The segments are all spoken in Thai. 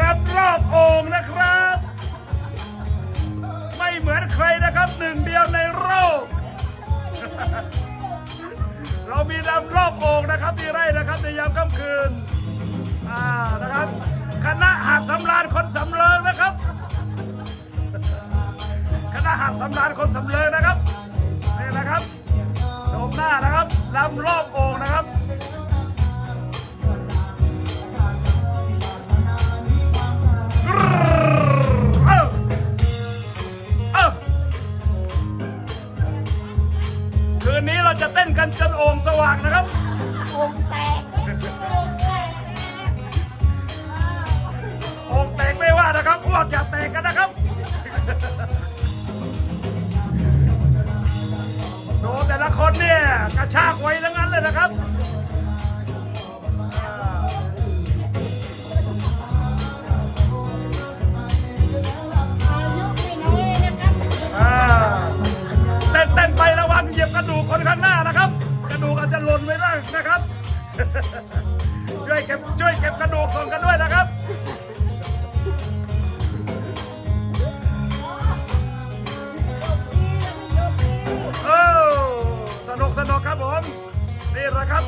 รับรอบโอ่งนะครับ ไม่เหมือนใครนะครับหนึ่งเดียวในโลกเรามีดำรอบโอ่งนะครับที่ไร่นะครับในยามค่ำคืนอ่านะครับคณะหาดสำราญคนสำเริงนะครับคณะหาดสำราญคนสำเริงนะครับนี่นะครับโฉมหน้านะครับลำรอบโอ่งนะครับ คืนนี้เราจะเต้นกันจนโอ่งสว่างนะครับโองแตกโอ่งแตกไม่ว่านะครับอ้วกอย่าแตกกันนะครับดูแต่ละคนเนี่ยกระชากไว้ทั้งนั้นเลยนะครับ กระดูกคนข้างหน้านะครับ กระดูกอาจจะหล่นไปบ้างนะครับ ช่วยเก็บช่วยเก็บกระดูกส่งกันด้วยนะครับโอ้สนุกสนุกครับผมนี่แหละครับ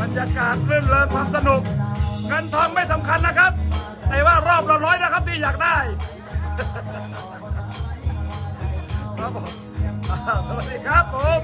บรรยากาศรื่นเริงความสนุก เงินทองไม่สำคัญนะครับ แต่ว่ารอบละร้อยนะครับที่อยากได้ครับผม สวัสดีครับผม